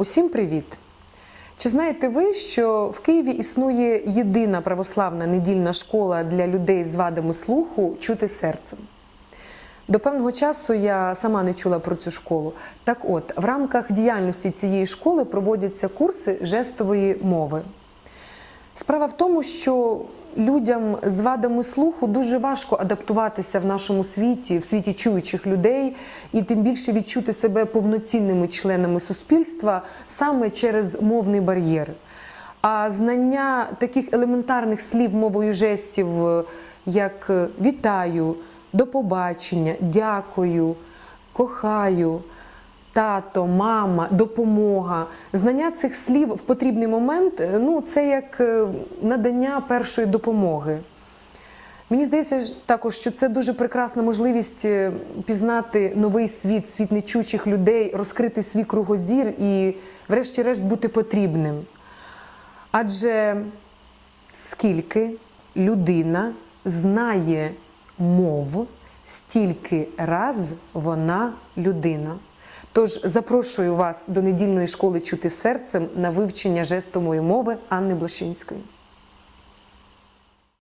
Усім привіт! Чи знаєте ви, що в Києві існує єдина православна недільна школа для людей з вадами слуху чути серцем? До певного часу я сама не чула про цю школу. Так от, в рамках діяльності цієї школи проводяться курси жестової мови. Справа в тому, що людям з вадами слуху дуже важко адаптуватися в нашому світі, в світі чуючих людей, і тим більше відчути себе повноцінними членами суспільства саме через мовний бар'єр. А знання таких елементарних слів мовою жестів, як вітаю, до побачення, дякую, кохаю тато, мама, допомога. Знання цих слів в потрібний момент е, ну, це як е, надання першої допомоги. Мені здається також, що це дуже прекрасна можливість е, пізнати новий світ, світ нечучих людей, розкрити свій кругозір і, врешті-решт, бути потрібним. Адже скільки людина знає мов, стільки раз вона людина. Тож запрошую вас до недільної школи чути серцем на вивчення жестової мови Анни Блошинської.